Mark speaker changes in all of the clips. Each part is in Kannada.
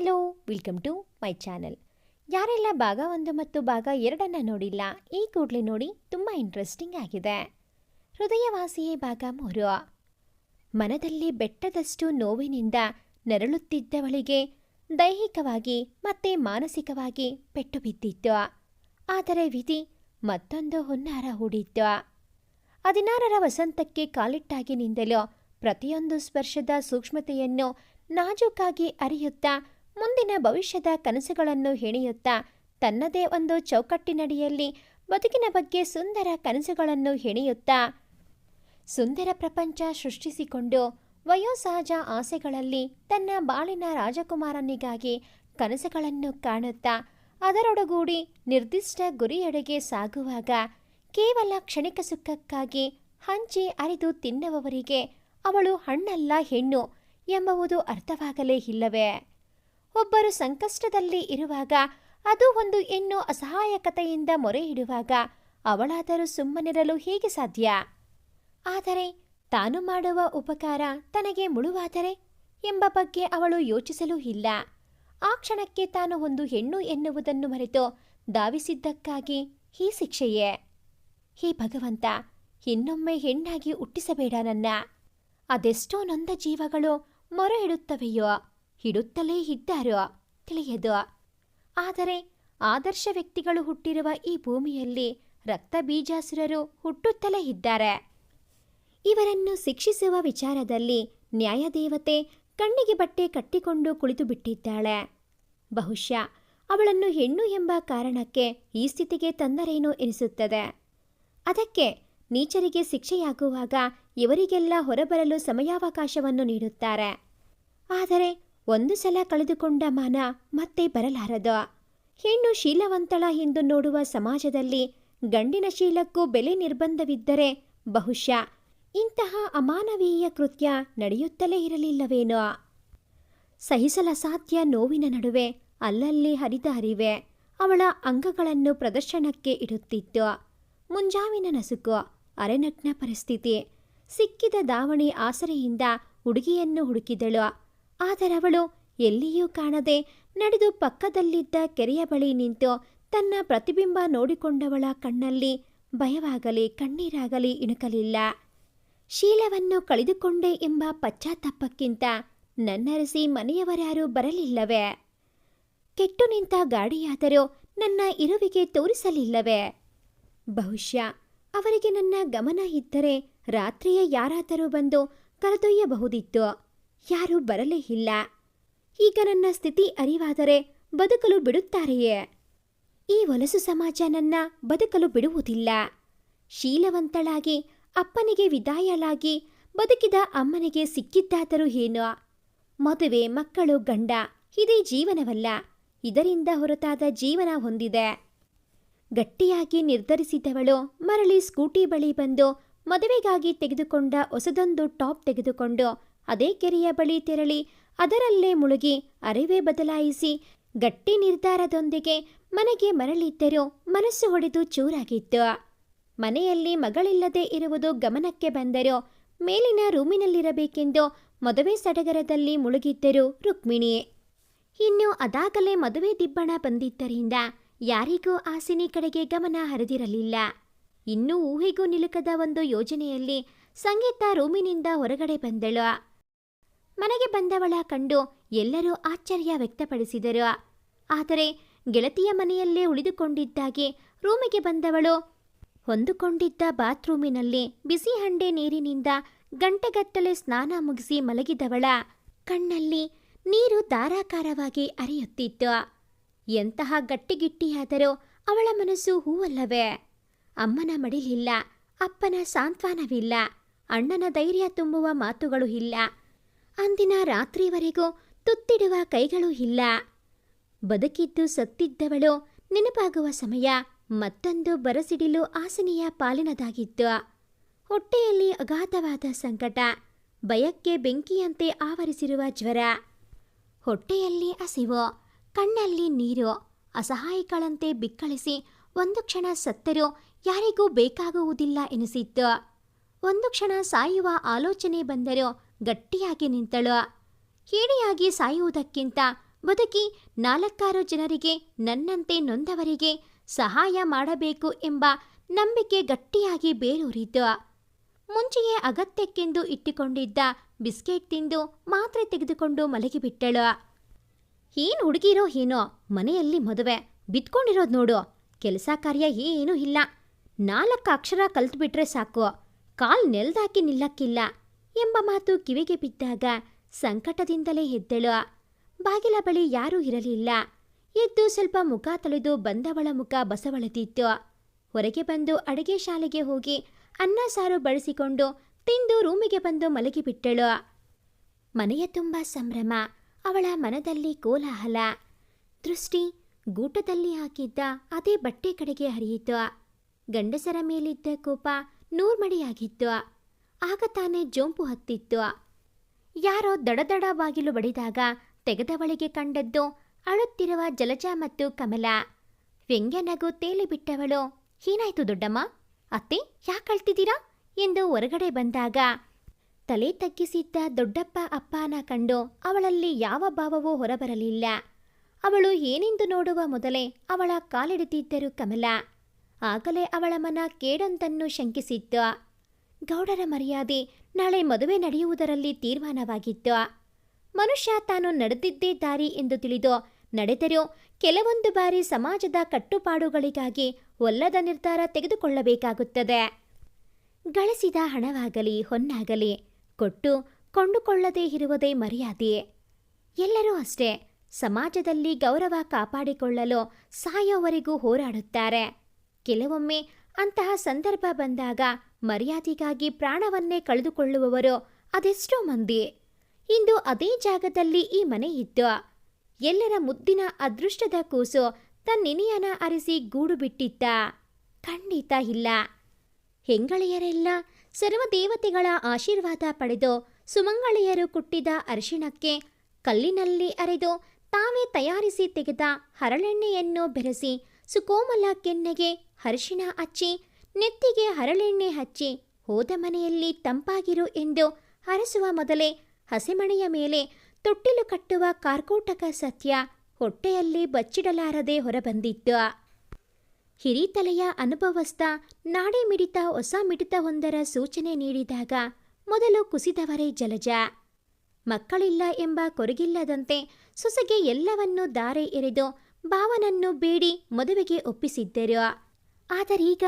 Speaker 1: Hello welcome to my channel ಯಾರೆಲ್ಲ ಭಾಗ ಒಂದು ಮತ್ತು ಭಾಗ ಎರಡನ್ನು ನೋಡಿಲ್ಲ, ಈ ಕೂಡಲೇ ನೋಡಿ ತುಂಬ ಇಂಟ್ರೆಸ್ಟಿಂಗ್ ಆಗಿದೆ. ಹೃದಯವಾಸಿಯೇ ಭಾಗ ಮೂರು. ಮನದಲ್ಲಿ ಬೆಟ್ಟದಷ್ಟು ನೋವಿನಿಂದ ನರಳುತ್ತಿದ್ದವಳಿಗೆ ದೈಹಿಕವಾಗಿ ಮತ್ತೆ ಮಾನಸಿಕವಾಗಿ ಪೆಟ್ಟು ಬಿದ್ದಿತ್ತು. ಆದರೆ ವಿಧಿ ಮತ್ತೊಂದು ಹುನ್ನಾರ ಹೂಡಿತ್ತು. ಹದಿನಾರರ ವಸಂತಕ್ಕೆ ಕಾಲಿಟ್ಟಾಗಿನಿಂದಲೂ ಪ್ರತಿಯೊಂದು ಸ್ಪರ್ಶದ ಸೂಕ್ಷ್ಮತೆಯನ್ನು ನಾಜೂಕಾಗಿ ಅರಿಯುತ್ತಾ ಮುಂದಿನ ಭವಿಷ್ಯದ ಕನಸುಗಳನ್ನು ಹೆಣೆಯುತ್ತಾ ತನ್ನದೇ ಒಂದು ಚೌಕಟ್ಟಿನಡಿಯಲ್ಲಿ ಬದುಕಿನ ಬಗ್ಗೆ ಸುಂದರ ಕನಸುಗಳನ್ನು ಹೆಣೆಯುತ್ತಾ ಸುಂದರ ಪ್ರಪಂಚ ಸೃಷ್ಟಿಸಿಕೊಂಡು ವಯೋಸಹಜ ಆಸೆಗಳಲ್ಲಿ ತನ್ನ ಬಾಳಿನ ರಾಜಕುಮಾರನಿಗಾಗಿ ಕನಸುಗಳನ್ನು ಕಾಣುತ್ತಾ ಅದರೊಡಗೂಡಿ ನಿರ್ದಿಷ್ಟ ಗುರಿಯೆಡೆಗೆ ಸಾಗುವಾಗ ಕೇವಲ ಕ್ಷಣಿಕ ಸುಖಕ್ಕಾಗಿ ಹಂಚಿ ಅರಿದು ತಿನ್ನುವವರಿಗೆ ಅವಳು ಹಣ್ಣಲ್ಲ ಹೆಣ್ಣು ಎಂಬುವುದು ಅರ್ಥವಾಗಲೇ ಇಲ್ಲವೇ? ಒಬ್ಬರು ಸಂಕಷ್ಟದಲ್ಲಿ ಇರುವಾಗ ಅದು ಒಂದು ಹೆಣ್ಣು ಅಸಹಾಯಕತೆಯಿಂದ ಮೊರೆ ಇಡುವಾಗ ಅವಳಾದರೂ ಸುಮ್ಮನಿರಲು ಹೇಗೆ ಸಾಧ್ಯ? ಆದರೆ ತಾನು ಮಾಡುವ ಉಪಕಾರ ತನಗೆ ಮುಳುವಾದರೆ ಎಂಬ ಬಗ್ಗೆ ಅವಳು ಯೋಚಿಸಲೂ ಇಲ್ಲ. ಆ ಕ್ಷಣಕ್ಕೆ ತಾನು ಒಂದು ಹೆಣ್ಣು ಎನ್ನುವುದನ್ನು ಮರೆತು ಧಾವಿಸಿದ್ದಕ್ಕಾಗಿ ಈ ಶಿಕ್ಷೆಯೇ? ಹೇ ಭಗವಂತ, ಇನ್ನೊಮ್ಮೆ ಹೆಣ್ಣಾಗಿ ಹುಟ್ಟಿಸಬೇಡ ನನ್ನ. ಅದೆಷ್ಟೋ ನೊಂದ ಜೀವಗಳು ಮೊರೆ ಇಡುತ್ತವೆಯೋ? ಇಡುತ್ತಲೇ ಇದ್ದಾರೋ, ತಿಳಿಯದು. ಆದರೆ ಆದರ್ಶ ವ್ಯಕ್ತಿಗಳು ಹುಟ್ಟಿರುವ ಈ ಭೂಮಿಯಲ್ಲಿ ರಕ್ತ ಬೀಜಾಸುರರು ಹುಟ್ಟುತ್ತಲೇ ಇದ್ದಾರೆ. ಇವರನ್ನು ಶಿಕ್ಷಿಸುವ ವಿಚಾರದಲ್ಲಿ ನ್ಯಾಯದೇವತೆ ಕಣ್ಣಿಗೆ ಬಟ್ಟೆ ಕಟ್ಟಿಕೊಂಡು ಕುಳಿತು ಬಿಟ್ಟಿದ್ದಾಳೆ ಬಹುಶಃ ಅವಳನ್ನು ಹೆಣ್ಣು ಎಂಬ ಕಾರಣಕ್ಕೆ ಈ ಸ್ಥಿತಿಗೆ ತಂದರೇನೋ ಎನಿಸುತ್ತದೆ. ಅದಕ್ಕೆ ನೀಚರಿಗೆ ಶಿಕ್ಷೆಯಾಗುವಾಗ ಇವರಿಗೆಲ್ಲ ಹೊರಬರಲು ಸಮಯಾವಕಾಶವನ್ನು ನೀಡುತ್ತಾರೆ. ಆದರೆ ಒಂದು ಸಲ ಕಳೆದುಕೊಂಡ ಮಾನ ಮತ್ತೆ ಬರಲಾರದು. ಹೆಣ್ಣು ಶೀಲವಂತಳ ಎಂದು ನೋಡುವ ಸಮಾಜದಲ್ಲಿ ಗಂಡಿನ ಶೀಲಕ್ಕೂ ಬೆಲೆ ನಿರ್ಬಂಧವಿದ್ದರೆ ಬಹುಶಃ ಇಂತಹ ಅಮಾನವೀಯ ಕೃತ್ಯ ನಡೆಯುತ್ತಲೇ ಇರಲಿಲ್ಲವೇನೋ. ಸಹಿಸಲಸಾಧ್ಯ ನೋವಿನ ನಡುವೆ ಅಲ್ಲಲ್ಲಿ ಹರಿದ ಹರಿವೆ ಅವಳ ಅಂಗಗಳನ್ನು ಪ್ರದರ್ಶನಕ್ಕೆ ಇಡುತ್ತಿತ್ತು. ಮುಂಜಾವಿನ ನಸುಕು, ಅರೆನಗ್ನ ಪರಿಸ್ಥಿತಿ, ಸಿಕ್ಕಿದ ದಾವಣಿ ಆಸರೆಯಿಂದ ಹುಡುಗಿಯನ್ನು ಹುಡುಕಿದಳು. ಆದರವಳು ಎಲ್ಲಿಯೂ ಕಾಣದೆ ನಡೆದು ಪಕ್ಕದಲ್ಲಿದ್ದ ಕೆರೆಯ ಬಳಿ ನಿಂತು ತನ್ನ ಪ್ರತಿಬಿಂಬ ನೋಡಿಕೊಂಡವಳ ಕಣ್ಣಲ್ಲಿ ಭಯವಾಗಲಿ, ಕಣ್ಣೀರಾಗಲಿ ಇಣುಕಲಿಲ್ಲ. ಶೀಲವನ್ನು ಕಳೆದುಕೊಂಡೆ ಎಂಬ ಪಶ್ಚಾತ್ತಾಪಕ್ಕಿಂತ ನನ್ನರಸಿ ಮನೆಯವರ್ಯಾರೂ ಬರಲಿಲ್ಲವೇ. ಕೆಟ್ಟು ನಿಂತ ಗಾಡಿಯಾದರೂ ನನ್ನ ಇರುವಿಗೆ ತೋರಿಸಲಿಲ್ಲವೇ. ಬಹುಶಃ ಅವರಿಗೆ ನನ್ನ ಗಮನ ಇದ್ದರೆ ರಾತ್ರಿಯೇ ಯಾರಾದರೂ ಬಂದು ಕರೆದೊಯ್ಯಬಹುದಿತ್ತು. ಯಾರೂ ಬರಲೇ ಇಲ್ಲ. ಈಗ ನನ್ನ ಸ್ಥಿತಿ ಅರಿವಾದರೆ ಬದುಕಲು ಬಿಡುತ್ತಾರೆಯೇ? ಈ ವಲಸು ಸಮಾಜ ನನ್ನ ಬದುಕಲು ಬಿಡುವುದಿಲ್ಲ. ಶೀಲವಂತಳಾಗಿ ಅಪ್ಪನಿಗೆ ವಿದಾಯಳಾಗಿ ಬದುಕಿದ ಅಮ್ಮನಿಗೆ ಸಿಕ್ಕಿದ್ದಾದರೂ ಏನೋ? ಮದುವೆ, ಮಕ್ಕಳು, ಗಂಡ, ಇದೇ ಜೀವನವಲ್ಲ. ಇದರಿಂದ ಹೊರತಾದ ಜೀವನ ಹೊಂದಿದೆ. ಗಟ್ಟಿಯಾಗಿ ನಿರ್ಧರಿಸಿದವಳು ಮರಳಿ ಸ್ಕೂಟಿ ಬಳಿ ಬಂದು ಮದುವೆಗಾಗಿ ತೆಗೆದುಕೊಂಡ ಹೊಸದೊಂದು ಟಾಪ್ ತೆಗೆದುಕೊಂಡು ಅದೇ ಕೆರೆಯ ಬಳಿ ತೆರಳಿ ಅದರಲ್ಲೇ ಮುಳುಗಿ ಅರಿವೆ ಬದಲಾಯಿಸಿ ಗಟ್ಟಿ ನಿರ್ಧಾರದೊಂದಿಗೆ ಮನೆಗೆ ಮರಳಿದ್ದರೂ ಮನಸ್ಸು ಹೊಡೆದು ಚೂರಾಗಿತ್ತು. ಮನೆಯಲ್ಲಿ ಮಗಳಿಲ್ಲದೆ ಇರುವುದು ಗಮನಕ್ಕೆ ಬಂದರೂ ಮೇಲಿನ ರೂಮಿನಲ್ಲಿರಬೇಕೆಂದು ಮದುವೆ ಸಡಗರದಲ್ಲಿ ಮುಳುಗಿದ್ದರು ರುಕ್ಮಿಣಿ. ಇನ್ನು ಅದಾಗಲೇ ಮದುವೆ ದಿಬ್ಬಣ ಬಂದಿದ್ದರಿಂದ ಯಾರಿಗೂ ಆಸಿನಿ ಕಡೆಗೆ ಗಮನ ಹರಿದಿರಲಿಲ್ಲ. ಇನ್ನೂ ಊಹೆಗೂ ನಿಲುಕದ ಒಂದು ಯೋಜನೆಯಲ್ಲಿ ಸಂಗೀತ ರೂಮಿನಿಂದ ಹೊರಗಡೆ ಬಂದಳು. ಮನೆಗೆ ಬಂದವಳ ಕಂಡು ಎಲ್ಲರೂ ಆಶ್ಚರ್ಯ ವ್ಯಕ್ತಪಡಿಸಿದರು. ಆದರೆ ಗೆಳತಿಯ ಮನೆಯಲ್ಲೇ ಉಳಿದುಕೊಂಡಿದ್ದಾಗಿ ರೂಮಿಗೆ ಬಂದವಳು ಹೊಂದುಕೊಂಡಿದ್ದ ಬಾತ್ರೂಮಿನಲ್ಲಿ ಬಿಸಿ ಹಂಡೆ ನೀರಿನಿಂದ ಗಂಟೆಗಟ್ಟಲೆ ಸ್ನಾನ ಮುಗಿಸಿ ಮಲಗಿದವಳ ಕಣ್ಣಲ್ಲಿ ನೀರು ಧಾರಾಕಾರವಾಗಿ ಅರಿಯುತ್ತಿತ್ತು ಎಂತಹ ಗಟ್ಟಿಗಿಟ್ಟಿಯಾದರೂ ಅವಳ ಮನಸ್ಸು ಹೂವಲ್ಲವೇ? ಅಮ್ಮನ ಮಡಿಲಿಲ್ಲ, ಅಪ್ಪನ ಸಾಂತ್ವನವಿಲ್ಲ, ಅಣ್ಣನ ಧೈರ್ಯ ತುಂಬುವ ಮಾತುಗಳು ಇಲ್ಲ ಅಂದಿನ ರಾತ್ರಿವರೆಗೂ ತುತ್ತಿಡುವ ಕೈಗಳು ಇಲ್ಲ. ಬದುಕಿದ್ದು ಸತ್ತಿದ್ದವಳು ನೆನಪಾಗುವ ಸಮಯ ಮತ್ತೊಂದು ಬರಸಿಡಿಲು ಆಸನೆಯ ಪಾಲಿನದಾಗಿತ್ತು. ಹೊಟ್ಟೆಯಲ್ಲಿ ಅಗಾಧವಾದ ಸಂಕಟ, ಭಯಕ್ಕೆ ಬೆಂಕಿಯಂತೆ ಆವರಿಸಿರುವ ಜ್ವರ. ಹೊಟ್ಟೆಯಲ್ಲಿ ಹಸಿವು, ಕಣ್ಣಲ್ಲಿ ನೀರು, ಅಸಹಾಯಕಳಂತೆ ಬಿಕ್ಕಳಿಸಿ ಒಂದು ಕ್ಷಣ ಸತ್ತರೂ ಯಾರಿಗೂ ಬೇಕಾಗುವುದಿಲ್ಲ ಎನಿಸಿತ್ತು. ಒಂದು ಕ್ಷಣ ಸಾಯುವ ಆಲೋಚನೆ ಬಂದರೂ ಗಟ್ಟಿಯಾಗಿ ನಿಂತಳು. ಹೀಣಿಯಾಗಿ ಸಾಯುವುದಕ್ಕಿಂತ ಬದುಕಿ ನಾಲ್ಕಾರು ಜನರಿಗೆ ನನ್ನಂತೆ ನೊಂದವರಿಗೆ ಸಹಾಯ ಮಾಡಬೇಕು ಎಂಬ ನಂಬಿಕೆ ಗಟ್ಟಿಯಾಗಿ ಬೇರೂರಿತು. ಮುಂಚೆಯೇ ಅಗತ್ಯಕ್ಕೆಂದು ಇಟ್ಟುಕೊಂಡಿದ್ದ ಬಿಸ್ಕೆಟ್ ತಿಂದು ಮಾತ್ರೆ ತೆಗೆದುಕೊಂಡು ಮಲಗಿಬಿಟ್ಟಳು. ಏನು ಹುಡುಗಿರೋ ಏನೋ, ಮನೆಯಲ್ಲಿ ಮದುವೆ, ಬಿತ್ಕೊಂಡಿರೋದು ನೋಡು. ಕೆಲಸ ಕಾರ್ಯ ಏನೂ ಇಲ್ಲ. ನಾಲ್ಕು ಅಕ್ಷರ ಕಲ್ತ್ಬಿಟ್ರೆ ಸಾಕು. ಕಾಲ್ ನೆಲ್ದಾಕಿ ನಿಲ್ಲಕ್ಕಿಲ್ಲ. ಎಂಬ ಮಾತು ಕಿವಿಗೆ ಬಿದ್ದಾಗ ಸಂಕಟದಿಂದಲೇ ಎದ್ದಳು. ಬಾಗಿಲ ಬಳಿ ಯಾರೂ ಇರಲಿಲ್ಲ. ಎದ್ದು ಸ್ವಲ್ಪ ಮುಖ ತೊಳೆದು ಬಂದವಳ ಮುಖ ಬಸವಳದಿತ್ತು. ಹೊರಗೆ ಬಂದು ಅಡುಗೆ ಶಾಲೆಗೆ ಹೋಗಿ ಅನ್ನ ಸಾರು ಬಳಸಿಕೊಂಡು ತಿಂದು ರೂಮಿಗೆ ಬಂದು ಮಲಗಿಬಿಟ್ಟಳು. ಮನೆಯ ತುಂಬ ಸಂಭ್ರಮ, ಅವಳ ಮನದಲ್ಲಿ ಕೋಲಾಹಲ. ದೃಷ್ಟಿ, ಗೂಟದಲ್ಲಿ ಹಾಕಿದ್ದ ಅದೇ ಬಟ್ಟೆ ಕಡೆಗೆ ಹರಿಯಿತು. ಗಂಡಸರ ಮೇಲಿದ್ದ ಕೋಪ ನೂರ್ಮಡಿಯಾಗಿತ್ತು. ಆಗ ತಾನೇ ಜೋಂಪು ಹತ್ತಿತ್ತು. ಯಾರೋ ದಡದಡ ಬಾಗಿಲು ಬಡಿದಾಗ ತೆಗೆದವಳಿಗೆ ಕಂಡದ್ದು ಅಳುತ್ತಿರುವ ಜಲಜ ಮತ್ತು ಕಮಲ. ನಗು ತೇಲಿಬಿಟ್ಟವಳು ಏನಾಯ್ತು ದೊಡ್ಡಮ್ಮ? ಅತ್ತೆ, ಯಾಕೆ ಎಂದು ಹೊರಗಡೆ ಬಂದಾಗ ತಲೆ ತಗ್ಗಿಸಿದ್ದ ದೊಡ್ಡಪ್ಪ ಅಪ್ಪನ ಕಂಡು ಅವಳಲ್ಲಿ ಯಾವ ಭಾವವೂ ಹೊರಬರಲಿಲ್ಲ. ಅವಳು ಏನೆಂದು ನೋಡುವ ಮೊದಲೇ ಅವಳ ಕಾಲಿಡುತ್ತಿದ್ದರು ಕಮಲ. ಆಗಲೇ ಅವಳ ಮನ ಕೇಡೊಂದನ್ನು ಶಂಕಿಸಿತ್ತು. ಗೌಡರ ಮರ್ಯಾದೆ ನಾಳೆ ಮದುವೆ ನಡೆಯುವುದರಲ್ಲಿ ತೀರ್ಮಾನವಾಗಿತ್ತು. ಮನುಷ್ಯ ತಾನು ನಡೆದಿದ್ದೇ ದಾರಿ ಎಂದು ತಿಳಿದು, ನಡೆದರೂ ಕೆಲವೊಂದು ಬಾರಿ ಸಮಾಜದ ಕಟ್ಟುಪಾಡುಗಳಿಗಾಗಿ ಒಲ್ಲದ ನಿರ್ಧಾರ ತೆಗೆದುಕೊಳ್ಳಬೇಕಾಗುತ್ತದೆ. ಗಳಿಸಿದ ಹಣವಾಗಲಿ, ಹೊನ್ನಾಗಲಿ, ಕೊಟ್ಟು ಕೊಂಡುಕೊಳ್ಳದೇ ಇರುವುದೇ ಮರ್ಯಾದೆ ಎಲ್ಲರೂ ಅಷ್ಟೇ, ಸಮಾಜದಲ್ಲಿ ಗೌರವ ಕಾಪಾಡಿಕೊಳ್ಳಲು ಸಾಯೋವರೆಗೂ ಹೋರಾಡುತ್ತಾರೆ. ಕೆಲವೊಮ್ಮೆ ಅಂತಹ ಸಂದರ್ಭ ಬಂದಾಗ ಮರ್ಯಾದೆಗಾಗಿ ಪ್ರಾಣವನ್ನೇ ಕಳೆದುಕೊಳ್ಳುವವರು ಅದೆಷ್ಟೋ ಮಂದಿ. ಇಂದು ಅದೇ ಜಾಗದಲ್ಲಿ ಈ ಮನೆ ಇತ್ತು. ಎಲ್ಲರ ಮುದ್ದಿನ ಅದೃಷ್ಟದ ಕೂಸು ತನ್ನಿನಿಯನ ಅರಿಸಿ ಗೂಡು ಬಿಟ್ಟಿತ್ತ. ಖಂಡಿತ ಇಲ್ಲ. ಹೆಂಗಳೆಯರೆಲ್ಲ ಸರ್ವದೇವತೆಗಳ ಆಶೀರ್ವಾದ ಪಡೆದು ಸುಮಂಗಳೆಯರು ಕುಟ್ಟಿದ ಅರಿಶಿಣಕ್ಕೆ ಕಲ್ಲಿನಲ್ಲಿ ಅರೆದು ತಾವೇ ತಯಾರಿಸಿ ತೆಗೆದ ಹರಳೆಣ್ಣೆಯನ್ನು ಬೆರೆಸಿ ಸುಕೋಮಲ ಕೆನ್ನೆಗೆ ಅರಿಶಿಣ ಹಚ್ಚಿ ನೆತ್ತಿಗೆ ಹರಳೆಣ್ಣೆ ಹಚ್ಚಿ ಹೋದ ಮನೆಯಲ್ಲಿ ತಂಪಾಗಿರು ಎಂದು ಹರಸುವ ಮೊದಲೇ ಹಸೆಮಣೆಯ ಮೇಲೆ ತೊಟ್ಟಿಲು ಕಟ್ಟುವ ಕಾರ್ಕೋಟಕ ಸತ್ಯ ಹೊಟ್ಟೆಯಲ್ಲಿ ಬಚ್ಚಿಡಲಾರದೆ ಹೊರಬಂದಿತ್ತು. ಹಿರಿತಲೆಯ ಅನುಭವಸ್ಥ, ನಾಡಿ ಮಿಡಿತ, ಹೊಸ ಮಿಡಿತವೊಂದರ ಸೂಚನೆ ನೀಡಿದಾಗ ಮೊದಲು ಕುಸಿದವರೇ ಜಲಜ. ಮಕ್ಕಳಿಲ್ಲ ಎಂಬ ಕೊರಗಿಲ್ಲದಂತೆ ಸೊಸೆಗೆ ಎಲ್ಲವನ್ನೂ ದಾರೆ ಎರೆದು ಭಾವನನ್ನು ಬೇಡಿ ಮದುವೆಗೆ ಒಪ್ಪಿಸಿದ್ದರು. ಆದರೀಗ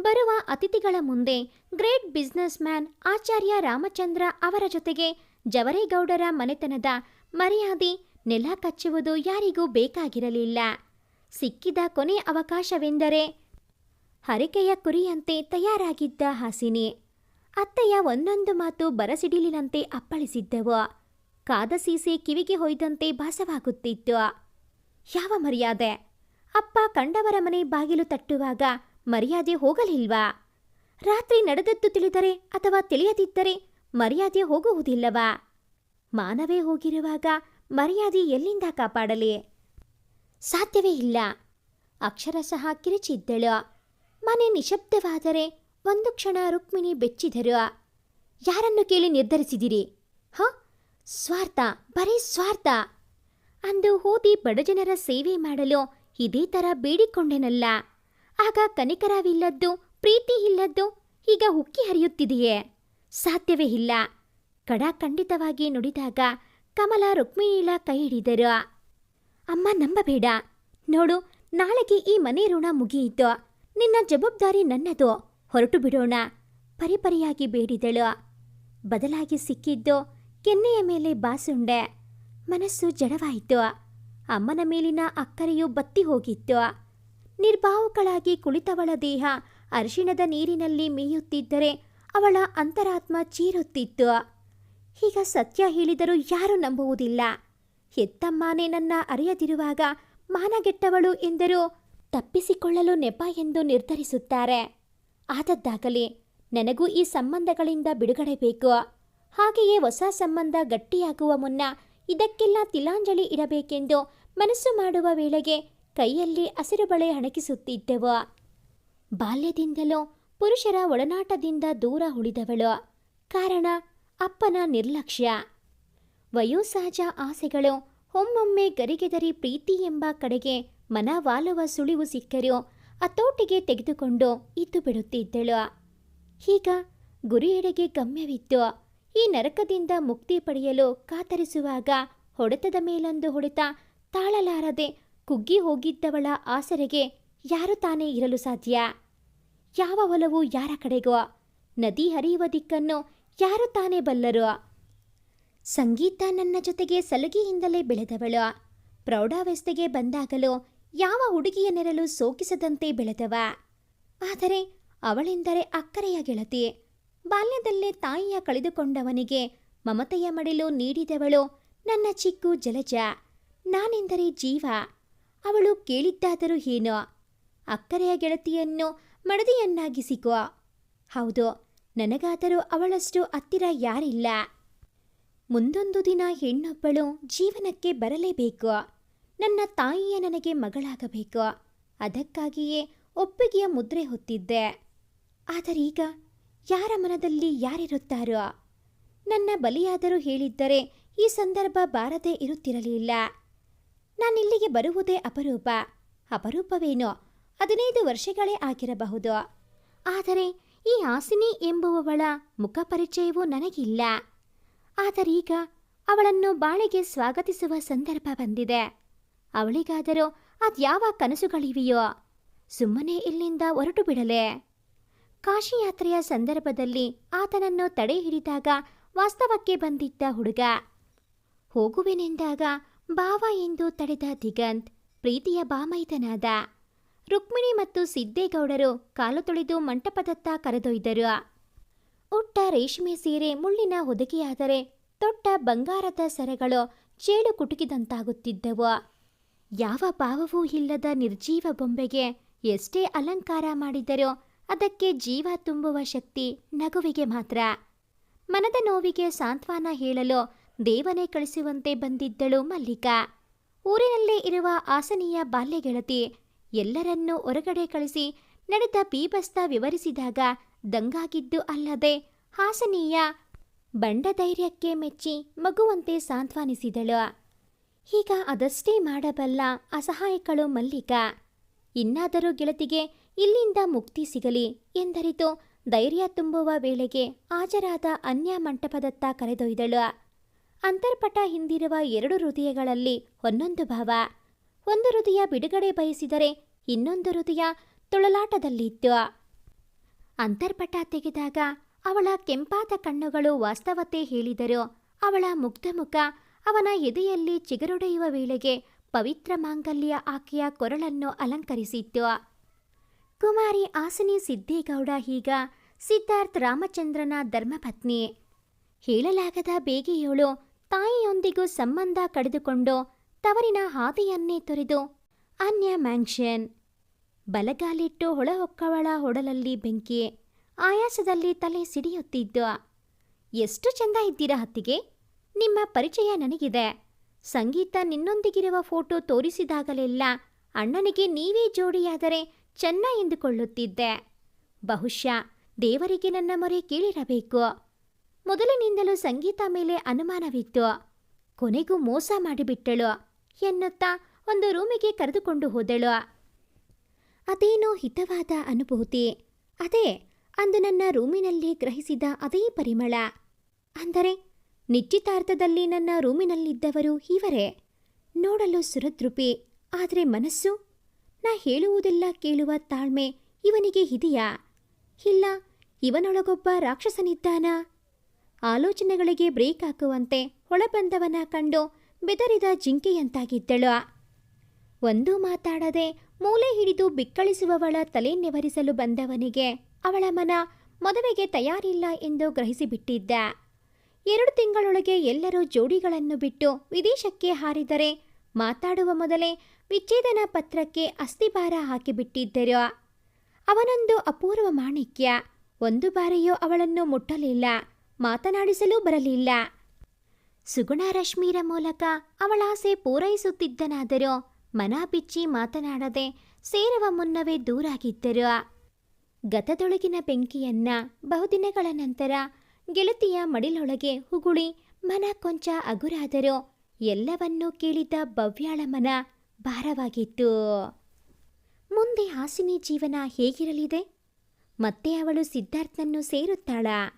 Speaker 1: ಬರುವ ಅತಿಥಿಗಳ ಮುಂದೆ great businessman Acharya Ramachandra ಅವರ ಜೊತೆಗೆ ಜವರೇಗೌಡರ ಮನೆತನದ ಮರ್ಯಾದೆ ನೆಲ ಕಚ್ಚುವುದು ಯಾರಿಗೂ ಬೇಕಾಗಿರಲಿಲ್ಲ. ಸಿಕ್ಕಿದ ಕೊನೆ ಅವಕಾಶವೆಂದರೆ ಹರಿಕೆಯ ಕುರಿಯಂತೆ ತಯಾರಾಗಿದ್ದ ಹಾಸಿನಿ. ಅತ್ತೆಯ ಒಂದೊಂದು ಮಾತು ಬರಸಿಡಿಲಿನಂತೆ ಅಪ್ಪಳಿಸಿದ್ದವು. ಕಾದ ಸೀಸೆ ಕಿವಿಗೆ ಹೊಯ್ದಂತೆ ಭಾಸವಾಗುತ್ತಿತ್ತು. ಯಾವ ಮರ್ಯಾದೆ? ಅಪ್ಪ ಕಂಡವರ ಮನೆ ಬಾಗಿಲು ತಟ್ಟುವಾಗ ಮರ್ಯಾದೆ ಹೋಗಲಿಲ್ವಾ? ರಾತ್ರಿ ನಡೆದದ್ದು ತಿಳಿದರೆ ಅಥವಾ ತಿಳಿಯದಿದ್ದರೆ ಮರ್ಯಾದೆ ಹೋಗುವುದಿಲ್ಲವಾ? ಮಾನವೇ ಹೋಗಿರುವಾಗ ಮರ್ಯಾದೆ ಎಲ್ಲಿಂದ ಕಾಪಾಡಲಿ? ಸಾಧ್ಯವೇ ಇಲ್ಲ. ಅಕ್ಷರಶಃ ಕಿರಿಚಿದ್ದಳು. ಮನೆ ನಿಶಬ್ದವಾದರೆ ಒಂದು ಕ್ಷಣ ರುಕ್ಮಿಣಿ ಬೆಚ್ಚಿದರು. ಯಾರನ್ನು ಕೇಳಿ ನಿರ್ಧರಿಸಿದಿರಿ? ಹ? ಸ್ವಾರ್ಥ, ಬರೀ ಸ್ವಾರ್ಥ. ಅಂದು ಹೋದಿ ಬಡಜನರ ಸೇವೆ ಮಾಡಲು ಇದೇ ಥರ ಬೇಡಿಕೊಂಡೆನಲ್ಲ. ಆಗ ಕನಿಕರವಿಲ್ಲದ್ದು ಪ್ರೀತಿ ಇಲ್ಲದ್ದು ಈಗ ಉಕ್ಕಿ ಹರಿಯುತ್ತಿದೆಯೇ? ಸಾಧ್ಯವೇ ಇಲ್ಲ. ಕಡಾಖಂಡಿತವಾಗಿ ನುಡಿದಾಗ ಕಮಲ ರುಕ್ಮಿಣಿಲ ಕೈ ಹಿಡಿದರು. ಅಮ್ಮ ನಂಬಬೇಡ. ನೋಡು, ನಾಳೆಗೆ ಈ ಮನೆ ಋಣ ಮುಗಿಯಿತು. ನಿನ್ನ ಜವಾಬ್ದಾರಿ ನನ್ನದು. ಹೊರಟು ಬಿಡೋಣ. ಪರಿಪರಿಯಾಗಿ ಬೇಡಿದಳು. ಬದಲಾಗಿ ಸಿಕ್ಕಿದ್ದು ಕೆನ್ನೆಯ ಮೇಲೆ ಬಾಸುಂಡೆ. ಮನಸ್ಸು ಜಡವಾಯಿತು. ಅಮ್ಮನ ಮೇಲಿನ ಅಕ್ಕರೆಯು ಬತ್ತಿ ಹೋಗಿತ್ತು. ನಿರ್ಭಾವುಕಳಾಗಿ ಕುಳಿತವಳ ದೇಹ ಅರಿಶಿಣದ ನೀರಿನಲ್ಲಿ ಮೇಯುತ್ತಿದ್ದರೆ ಅವಳ ಅಂತರಾತ್ಮ ಚೀರುತ್ತಿತ್ತು. ಈಗ ಸತ್ಯ ಹೇಳಿದರೂ ಯಾರೂ ನಂಬುವುದಿಲ್ಲ. ಹೆತ್ತಮ್ಮನೇ ನನ್ನ ಅರಿಯದಿರುವಾಗ ಮಾನಗೆಟ್ಟವಳು ಎಂದರೂ ತಪ್ಪಿಸಿಕೊಳ್ಳಲು ನೆಪ ಎಂದು ನಿರ್ಧರಿಸುತ್ತಾರೆ. ಆದದ್ದಾಗಲಿ ನನಗೂ ಈ ಸಂಬಂಧಗಳಿಂದ ಬಿಡುಗಡೆ ಬೇಕು. ಹಾಗೆಯೇ ಹೊಸ ಸಂಬಂಧ ಗಟ್ಟಿಯಾಗುವ ಮುನ್ನ ಇದಕ್ಕೆಲ್ಲ ತಿಲಾಂಜಲಿ ಇಡಬೇಕೆಂದು ಮನಸ್ಸು ಮಾಡುವ ವೇಳೆಗೆ ಕೈಯಲ್ಲಿ ಹಸಿರು ಬಳೆ ಹಣಕಿಸುತ್ತಿದ್ದೆವು ಬಾಲ್ಯದಿಂದಲೂ ಪುರುಷರ ಒಡನಾಟದಿಂದ ದೂರ ಉಳಿದವಳು. ಕಾರಣ, ಅಪ್ಪನ ನಿರ್ಲಕ್ಷ್ಯ. ವಯೋಸಹಜ ಆಸೆಗಳು ಒಮ್ಮೊಮ್ಮೆ ಗರಿಗೆದರಿ ಪ್ರೀತಿ ಎಂಬ ಕಡೆಗೆ ಮನವಾಲುವ ಸುಳಿವು ಸಿಕ್ಕರು ಹತೋಟಿಗೆ ತೆಗೆದುಕೊಂಡು ಇದ್ದು ಬಿಡುತ್ತಿದ್ದಳು. ಈಗ ಗುರಿಯೆಡೆಗೆ ಗಮ್ಯವಿತ್ತು. ಈ ನರಕದಿಂದ ಮುಕ್ತಿ ಪಡೆಯಲು ಕಾತರಿಸುವಾಗ ಹೊಡೆತದ ಮೇಲೊಂದು ಹೊಡೆತ ತಾಳಲಾರದೆ ಕುಗ್ಗಿ ಹೋಗಿದ್ದವಳ ಆಸರೆಗೆ ಯಾರು ತಾನೇ ಇರಲು ಸಾಧ್ಯ? ಯಾವ ಒಲವು ಯಾರ ಕಡೆಗೋ? ನದಿ ಹರಿಯುವ ದಿಕ್ಕನ್ನು ಯಾರು ತಾನೇ ಬಲ್ಲರು? ಸಂಗೀತ ನನ್ನ ಜೊತೆಗೆ ಸಲುಗೆಯಿಂದಲೇ ಬೆಳೆದವಳು. ಪ್ರೌಢಾವಸ್ಥೆಗೆ ಬಂದಾಗಲೂ ಯಾವ ಹುಡುಗಿಯ ನೆರಳು ಸೋಕಿಸದಂತೆ ಬೆಳೆದವ? ಆದರೆ ಅವಳೆಂದರೆ ಅಕ್ಕರೆಯ ಗೆಳತಿ. ಬಾಲ್ಯದಲ್ಲೇ ತಾಯಿಯ ಕಳೆದುಕೊಂಡವನಿಗೆ ಮಮತೆಯ ಮಡಿಲು ನೀಡಿದವಳು ನನ್ನ ಚಿಕ್ಕು ಜಲಜ. ನಾನೆಂದರೆ ಜೀವ. ಅವಳು ಕೇಳಿದ್ದಾದರೂ ಏನು ಅಕ್ಕರೆಯ ಗೆಳತಿಯನ್ನು ಮಡದಿಯನ್ನಾಗಿಸಿಕೋ. ಹೌದು, ನನಗಾದರೂ ಅವಳಷ್ಟು ಹತ್ತಿರ ಯಾರಿಲ್ಲ. ಮುಂದೊಂದು ದಿನ ಹೆಣ್ಣೊಬ್ಬಳು ಜೀವನಕ್ಕೆ ಬರಲೇಬೇಕು. ನನ್ನ ತಾಯಿಯ ನನಗೆ ಮಗಳಾಗಬೇಕು. ಅದಕ್ಕಾಗಿಯೇ ಒಪ್ಪಿಗೆಯ ಮುದ್ರೆ ಹೊತ್ತಿದ್ದೆ. ಆದರೀಗ ಯಾರ ಮನದಲ್ಲಿ ಯಾರಿರುತ್ತಾರೋ? ನನ್ನ ಬಲಿಯಾದರೂ ಹೇಳಿದ್ದರೆ ಈ ಸಂದರ್ಭ ಬಾರದೇ ಇರುತ್ತಿರಲಿಲ್ಲ. ನಾನಿಲ್ಲಿಗೆ ಬರುವುದೇ ಅಪರೂಪ. ಅಪರೂಪವೇನೋ? ಹದಿನೈದು ವರ್ಷಗಳೇ ಆಗಿರಬಹುದು. ಆದರೆ ಈ ಹಾಸಿನಿ ಎಂಬುವವಳ ಮುಖ ಪರಿಚಯವೂ ನನಗಿಲ್ಲ. ಆದರೀಗ ಅವಳನ್ನು ಬಾಳೆಗೆ ಸ್ವಾಗತಿಸುವ ಸಂದರ್ಭ ಬಂದಿದೆ. ಅವಳಿಗಾದರೂ ಅದ್ಯಾವ ಕನಸುಗಳಿವೆಯೋ? ಸುಮ್ಮನೆ ಇಲ್ಲಿಂದ ಹೊರಟು ಬಿಡಲೆ. ಕಾಶಿಯಾತ್ರೆಯ ಸಂದರ್ಭದಲ್ಲಿ ಆತನನ್ನು ತಡೆ ಹಿಡಿದಾಗ ವಾಸ್ತವಕ್ಕೆ ಬಂದಿದ್ದ ಹುಡುಗ. ಹೋಗುವೆನೆಂದಾಗ ಭಾವ ಎಂದು ತಡೆದ ದಿಗಂತ್ ಪ್ರೀತಿಯ ಬಾಮೈದನಾದ ರುಕ್ಮಿಣಿ ಮತ್ತು ಸಿದ್ದೇಗೌಡರು ಕಾಲು ತೊಳೆದು ಮಂಟಪದತ್ತ ಕರೆದೊಯ್ದರು. ಉಟ್ಟ ರೇಷ್ಮೆ ಸೀರೆ ಮುಳ್ಳಿನ ಹೊದಿಕೆಯಾದರೆ ತೊಟ್ಟ ಬಂಗಾರದ ಸರಗಳು ಚೇಳು ಕುಟುಕಿದಂತಾಗುತ್ತಿದ್ದವು. ಯಾವ ಭಾವವೂ ಇಲ್ಲದ ನಿರ್ಜೀವ ಬೊಂಬೆಗೆ ಎಷ್ಟೇ ಅಲಂಕಾರ ಮಾಡಿದರೂ ಅದಕ್ಕೆ ಜೀವ ತುಂಬುವ ಶಕ್ತಿ ನಗುವಿಗೆ ಮಾತ್ರ. ಮನದ ನೋವಿಗೆ ಸಾಂತ್ವನ ಹೇಳಲು ದೇವನೇ ಕಳಿಸುವಂತೆ ಬಂದಿದ್ದಳು ಮಲ್ಲಿಕಾ. ಊರಿನಲ್ಲೇ ಇರುವ ಆಸನೀಯ ಬಾಲ್ಯ ಗೆಳತಿ ಎಲ್ಲರನ್ನೂ ಹೊರಗಡೆ ಕಳಿಸಿ ನಡೆದ ಬೀಬಸ್ತ ವಿವರಿಸಿದಾಗ ದಂಗಾಗಿದ್ದು ಅಲ್ಲದೆ ಹಾಸನೀಯ ಬಂಡ ಧೈರ್ಯಕ್ಕೆ ಮೆಚ್ಚಿ ಮಗುವಂತೆ ಸಾಂತ್ವನಿಸಿದಳು. ಈಗ ಅದಷ್ಟೇ ಮಾಡಬಲ್ಲ ಅಸಹಾಯಕಳು ಮಲ್ಲಿಕಾ. ಇನ್ನಾದರೂ ಗೆಳತಿಗೆ ಇಲ್ಲಿಂದ ಮುಕ್ತಿ ಸಿಗಲಿ ಎಂದರಿತು ಧೈರ್ಯ ತುಂಬುವ ವೇಳೆಗೆ ಹಾಜರಾದ ಅನ್ಯ ಮಂಟಪದತ್ತ ಕರೆದೊಯ್ದಳು. ಅಂತರ್ಪಟ ಹಿಂದಿರುವ ಎರಡು ಹೃದಯಗಳಲ್ಲಿ ಒಂದೊಂದು ಭಾವ. ಒಂದು ಹೃದಯ ಬಿಡುಗಡೆ ಬಯಸಿದರೆ ಇನ್ನೊಂದು ಹೃದಯ ತುಳಲಾಟದಲ್ಲಿತ್ತು. ಅಂತರ್ಪಟ ತೆಗೆದಾಗ ಅವಳ ಕೆಂಪಾದ ಕಣ್ಣುಗಳು ವಾಸ್ತವತೆ ಹೇಳಿದರು. ಅವಳ ಮುಗ್ಧ ಮುಖ ಅವನ ಎದೆಯಲ್ಲಿ ಚಿಗರೊಡೆಯುವ ವೇಳೆಗೆ ಪವಿತ್ರ ಮಾಂಗಲ್ಯ ಆಕೆಯ ಕೊರಳನ್ನು ಅಲಂಕರಿಸಿತ್ತು. ಕುಮಾರಿ ಆಸನಿ ಸಿದ್ದೇಗೌಡ ಈಗ ಸಿದ್ಧಾರ್ಥ್ ರಾಮಚಂದ್ರನ ಧರ್ಮಪತ್ನಿ. ಹೇಳಲಾಗದ ಬೇಗೆಯೋಳು ತಾಯಿಯೊಂದಿಗೂ ಸಂಬಂಧ ಕಡಿದುಕೊಂಡು ತವರಿನ ಹಾದಿಯನ್ನೇ ತೊರೆದು ಅನ್ಯ ಮ್ಯಾನ್ಷನ್ ಬಲಗಾಲಿಟ್ಟು ಹೊಳಹೊಕ್ಕವಳ ಹೊಡಲಲ್ಲಿ ಬೆಂಕಿ ಆಯಾಸದಲ್ಲಿ ತಲೆ ಸಿಡಿಯುತ್ತಿದ್ದು. ಎಷ್ಟು ಚಂದ ಇದ್ದೀರಾ ಹತ್ತಿಗೆ ನಿಮ್ಮ ಪರಿಚಯ ನನಗಿದೆ. ಸಂಗೀತ ನಿನ್ನೊಂದಿಗಿರುವ ಫೋಟೋ ತೋರಿಸಿದಾಗಲೆಲ್ಲ ಅಣ್ಣನಿಗೆ ನೀವೇ ಜೋಡಿಯಾದರೆ ಚೆನ್ನ ಎಂದುಕೊಳ್ಳುತ್ತಿದ್ದೆ. ಬಹುಶಃ ದೇವರಿಗೆ ನನ್ನ ಮೊರೆ ಕೇಳಿರಬೇಕು. ಮೊದಲಿನಿಂದಲೂ ಸಂಗೀತ ಮೇಲೆ ಅನುಮಾನವಿತ್ತು. ಕೊನೆಗೂ ಮೋಸ ಮಾಡಿಬಿಟ್ಟಳು ಎನ್ನುತ್ತಾ ಒಂದು ರೂಮಿಗೆ ಕರೆದುಕೊಂಡು ಹೋದಳು. ಅದೇನೋ ಹಿತವಾದ ಅನುಭೂತಿ. ಅದೇ, ಅಂದು ನನ್ನ ರೂಮಿನಲ್ಲಿ ಗ್ರಹಿಸಿದ ಅದೇ ಪರಿಮಳ. ಅಂದರೆ, ನಿಶ್ಚಿತಾರ್ಥದಲ್ಲಿ ನನ್ನ ರೂಮಿನಲ್ಲಿದ್ದವರು ಇವರೇ? ನೋಡಲು ಸುರದೃಪಿ ಆದರೆ ಮನಸ್ಸು? ನಾ ಹೇಳುವುದೆಲ್ಲ ಕೇಳುವ ತಾಳ್ಮೆ ಇವನಿಗೆ ಇದೆಯಾ? ಇಲ್ಲ, ಇವನೊಳಗೊಬ್ಬ ರಾಕ್ಷಸನಿದ್ದಾನಾ? ಆಲೋಚನೆಗಳಿಗೆ ಬ್ರೇಕ್ ಹಾಕುವಂತೆ ಹೊಳಬಂದವನ ಕಂಡು ಬೆದರಿದ ಜಿಂಕೆಯಂತಾಗಿದ್ದಳು. ಒಂದೂ ಮಾತಾಡದೆ ಮೂಲೆ ಹಿಡಿದು ಬಿಕ್ಕಳಿಸುವವಳ ತಲೆ ನೆವರಿಸಲು ಬಂದವನಿಗೆ ಅವಳ ಮನ ಮದುವೆಗೆ ತಯಾರಿಲ್ಲ ಎಂದು ಗ್ರಹಿಸಿಬಿಟ್ಟಿದ್ದ. ಎರಡು ತಿಂಗಳೊಳಗೆ ಎಲ್ಲರೂ ಜೋಡಿಗಳನ್ನು ಬಿಟ್ಟು ವಿದೇಶಕ್ಕೆ ಹಾರಿದರೆ ಮಾತಾಡುವ ಮೊದಲೇ ವಿಚ್ಛೇದನ ಪತ್ರಕ್ಕೆ ಅಸ್ಥಿಭಾರ ಹಾಕಿಬಿಟ್ಟಿದ್ದರು. ಅವನೊಂದು ಅಪೂರ್ವ ಮಾಣಿಕ್ಯ, ಒಂದು ಬಾರಿಯೂ ಅವಳನ್ನು ಮುಟ್ಟಲಿಲ್ಲ. ಮಾತನಾಡಿಸಲೂ ಬರಲಿಲ್ಲ. ಸುಗುಣ ರಶ್ಮಿರ ಮೂಲಕ ಅವಳಾಸೆ ಪೂರೈಸುತ್ತಿದ್ದನಾದರೂ ಮನ ಬಿಚ್ಚಿ ಮಾತನಾಡದೆ ಸೇರುವ ಮುನ್ನವೇ ದೂರಾಗಿದ್ದರು. ಗತದೊಳಗಿನ ಬೆಂಕಿಯನ್ನ ಬಹುದಿನಗಳ ನಂತರ ಗೆಳತಿಯ ಮಡಿಲೊಳಗೆ ಹುಗುಳಿ ಮನ ಕೊಂಚ ಅಗುರಾದರೂ ಎಲ್ಲವನ್ನೂ ಕೇಳಿದ ಭವ್ಯಾಳ ಮನ ಭಾರವಾಗಿತ್ತು. ಮುಂದೆ ಹಾಸಿನಿ ಜೀವನ ಹೇಗಿರಲಿದೆ? ಮತ್ತೆ ಅವಳು ಸಿದ್ಧಾರ್ಥನನ್ನು ಸೇರುತ್ತಾಳಾ?